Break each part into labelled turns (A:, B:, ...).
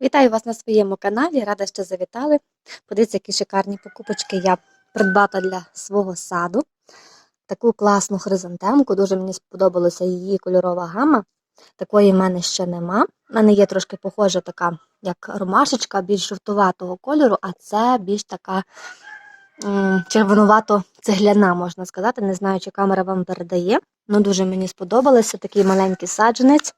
A: Вітаю вас на своєму каналі, рада, що завітали. Подивіться, які шикарні покупочки я придбала для свого саду. Таку класну хризантемку, дуже мені сподобалася її кольорова гама. Такої в мене ще нема. У мене є трошки похожа така, як ромашечка, більш жовтуватого кольору, а це більш така червонувато-цегляна, можна сказати. Не знаю, чи камера вам передає. Ну, дуже мені сподобалося такий маленький саджанець.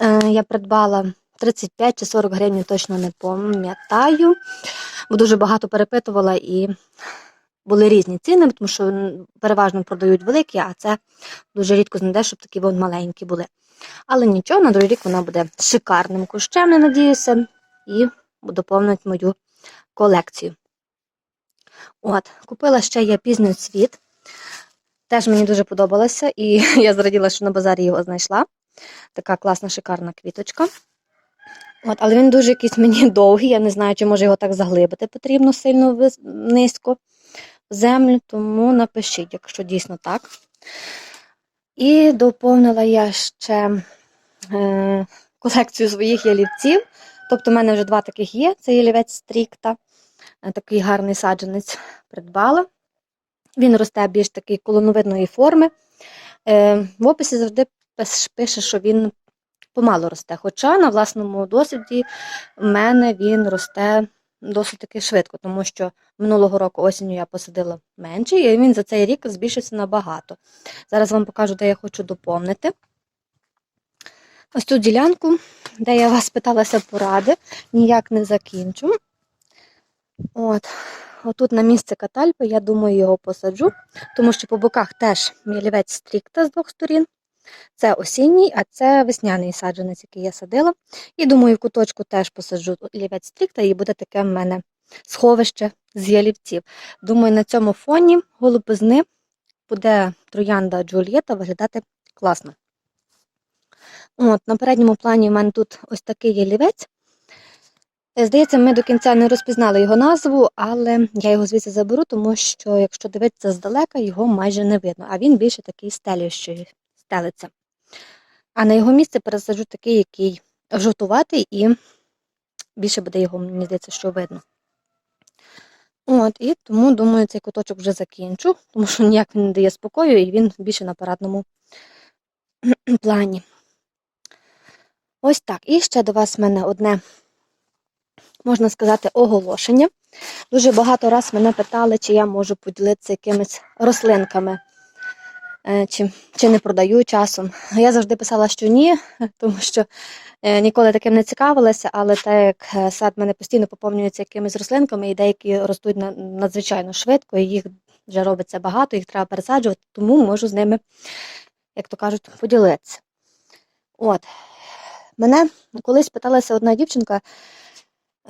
A: Е, я придбала 35 чи 40 гривень, точно не пам'ятаю. Бо дуже багато перепитувала і були різні ціни, тому що переважно продають великі, а це дуже рідко знайдеш, щоб такі вон маленькі були. Але нічого, на другий рік вона буде шикарним кущем, я надіюся, і доповнить мою колекцію. От, купила ще я пізній цвіт. Теж мені дуже подобалося, і я зраділа, що на базарі його знайшла. Така класна, шикарна квіточка. От, але він дуже якийсь мені довгий, я не знаю, чи може його так заглибити потрібно сильно низько в землю, тому напишіть, якщо дійсно так. І доповнила я ще е, колекцію своїх ялівців. Тобто, в мене вже два таких є: це ялівець стрікта, е, такий гарний саджанець придбала. Він росте більш такий колоновидної форми. Е, в описі завжди пише, що він помало росте. Хоча на власному досвіді в мене він росте досить таки швидко, тому що минулого року осінню я посадила менший, і він за цей рік збільшився набагато. Зараз вам покажу, де я хочу доповнити. Ось цю ділянку, де я вас питалася поради, ніяк не закінчу. От. Отут на місце катальпи, я думаю, його посаджу, тому що по боках теж ялівець стрікта з двох сторін. Це осінній, а це весняний саджанець, який я садила. І думаю, в куточку теж посаджу ялівець стрікта, і буде таке в мене сховище з ялівців. Думаю, на цьому фоні голубизни буде троянда Джульєта виглядати класно. От, на передньому плані в мене тут ось такий ялівець. Е, Здається, ми до кінця не розпізнали його назву, але я його звідси заберу, тому що, якщо дивитися здалека, його майже не видно, а він більше такий стелющий, стелиться. А на його місце пересаджу такий, який жовтуватий, і більше буде його, мені здається, що видно. От, і тому, думаю, цей куточок вже закінчу, тому що ніяк він не дає спокою, і він більше на парадному плані. Ось так. І ще до вас в мене одне, можна сказати, оголошення. Дуже багато раз мене питали, чи я можу поділитися якимись рослинками, чи, чи не продаю часом. Я завжди писала, що ні, тому що е, ніколи таким не цікавилася, але так як е, сад мене постійно поповнюється якимись рослинками, і деякі ростуть надзвичайно швидко, і їх вже робиться багато, їх треба пересаджувати, тому можу з ними, як то кажуть, поділитися. От. Мене колись питалася одна дівчинка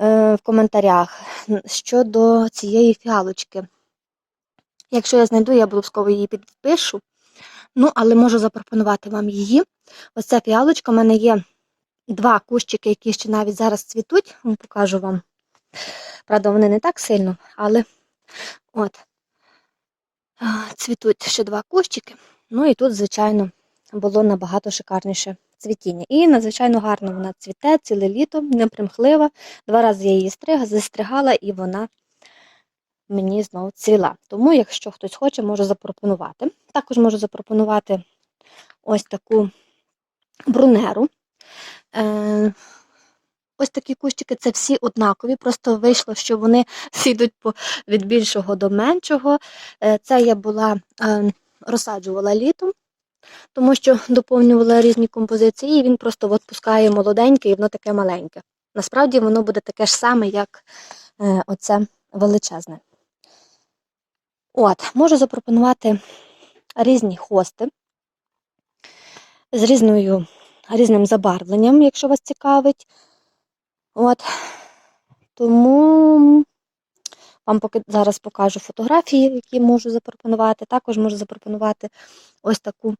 A: е, в коментарях щодо цієї фіалочки. Якщо я знайду, я обов'язково її підпишу. Ну, але можу запропонувати вам її. Ось ця фіалочка, в мене є два кущики, які ще навіть зараз цвітуть. Покажу вам. Правда, вони не так сильно, але от цвітуть ще два кущики. Ну і тут, звичайно, було набагато шикарніше цвітіння. І надзвичайно гарно вона цвіте ціле літо, непримхлива. Два рази я її стрига, застригала, і вона мені знову цвіла. Тому, якщо хтось хоче, можу запропонувати. Також можу запропонувати ось таку брунеру. Е, ось такі кущики це всі однакові, просто вийшло, що вони всі йдуть від більшого до меншого. Е, це я була е, розсаджувала літом, тому що доповнювала різні композиції, і він просто от пускає молоденьке і воно таке маленьке. Насправді воно буде таке ж саме, як оце величезне. От, можу запропонувати різні хости з різною, різним забарвленням, якщо вас цікавить. От. Тому вам поки зараз покажу фотографії, які можу запропонувати. Також можу запропонувати ось таку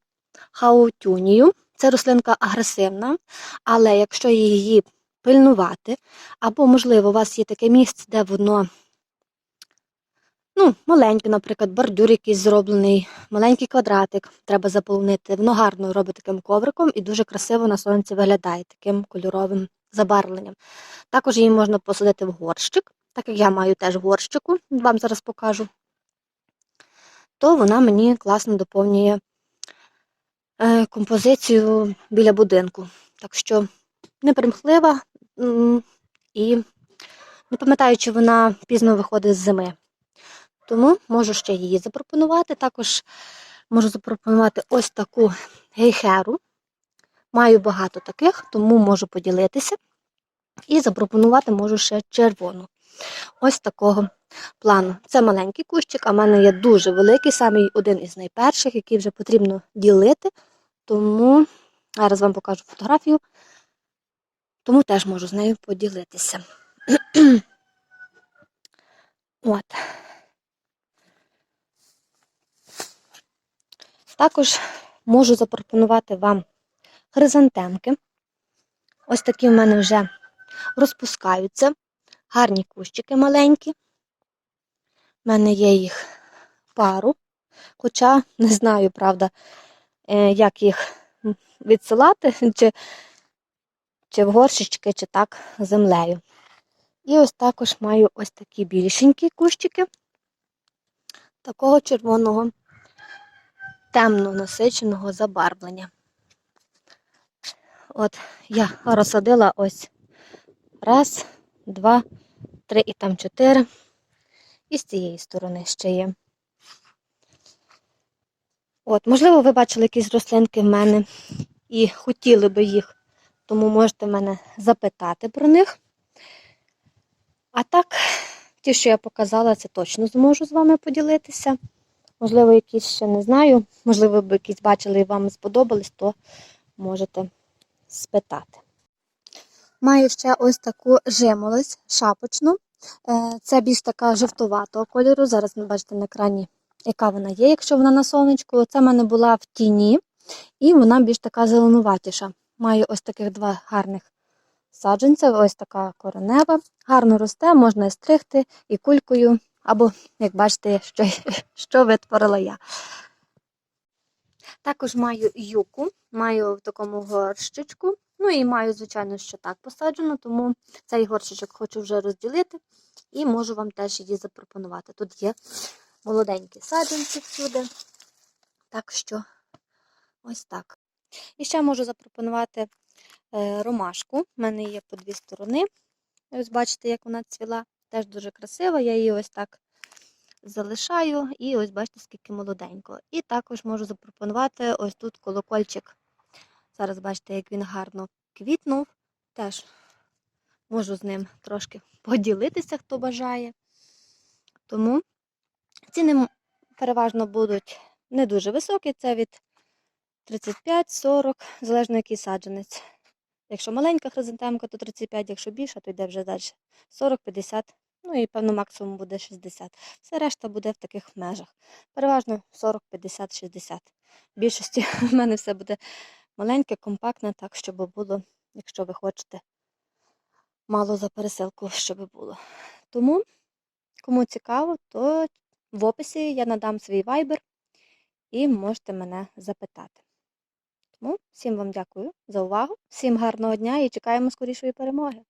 A: хаутюнію. Це рослинка агресивна, але якщо її пильнувати, або, можливо, у вас є таке місце, де воно ну, маленький, наприклад, бордюр якийсь зроблений, маленький квадратик треба заполонити. Воно гарно робить таким ковриком і дуже красиво на сонці виглядає таким кольоровим забарвленням. Також її можна посадити в горщик, так як я маю теж горщику, вам зараз покажу. То вона мені класно доповнює е, композицію біля будинку. Так що непримхлива і не пам'ятаю, чи вона пізно виходить з зими. Тому можу ще її запропонувати. Також можу запропонувати ось таку гейхеру. Маю багато таких, тому можу поділитися. І запропонувати можу ще червону. Ось такого плану. Це маленький кущик, а в мене є дуже великий, самий один із найперших, який вже потрібно ділити. Тому зараз вам покажу фотографію, тому теж можу з нею поділитися. От. Також можу запропонувати вам хризантемки. Ось такі в мене вже розпускаються. Гарні кущики маленькі. У мене є їх пару, хоча не знаю, правда, е, як їх відсилати, чи, чи в горщички, чи так землею. І ось також маю ось такі більшенькі кущики такого червоного темно насиченого забарвлення. От я розсадила ось раз, два, три і там чотири. І з цієї сторони ще є. От, можливо, ви бачили якісь рослинки в мене і хотіли би їх, тому можете мене запитати про них. А так, ті, що я показала, це точно зможу з вами поділитися. Можливо, якісь ще не знаю. Можливо, ви якісь бачили і вам сподобались, то можете спитати. Маю ще ось таку жимолость шапочну. Е, Це більш така жовтуватого кольору. Зараз ви бачите на екрані, яка вона є, якщо вона на сонечку. Це в мене була в тіні, і вона більш така зеленуватіша. Маю ось таких два гарних саджанця, ось така коренева. Гарно росте, можна і стригти і кулькою, або, як бачите, що, що витворила я. Також маю юку, маю в такому горщичку. Ну і маю, звичайно, що так посаджено, тому цей горщичок хочу вже розділити і можу вам теж її запропонувати. Тут є молоденькі саджанці всюди. Так що ось так. І ще можу запропонувати е, ромашку. У мене є по дві сторони. Ось бачите, як вона цвіла. Теж дуже красива. Я її ось так залишаю. І ось бачите, скільки молоденько. І також можу запропонувати ось тут колокольчик. Зараз бачите, як він гарно квітнув. Теж можу з ним трошки поділитися, хто бажає. Тому ціни переважно будуть не дуже високі, це від 35-40, залежно який саджанець. Якщо маленька хризантемка, то 35, якщо більша, то йде вже далі 40-50, ну і певно максимум буде 60. Все решта буде в таких межах. Переважно 40, 50, 60. В більшості в мене все буде маленьке, компактне, так, щоб було, якщо ви хочете, мало за пересилку, щоб було. Тому, кому цікаво, то в описі я надам свій вайбер і можете мене запитати. Тому всім вам дякую за увагу, всім гарного дня і чекаємо скорішої перемоги.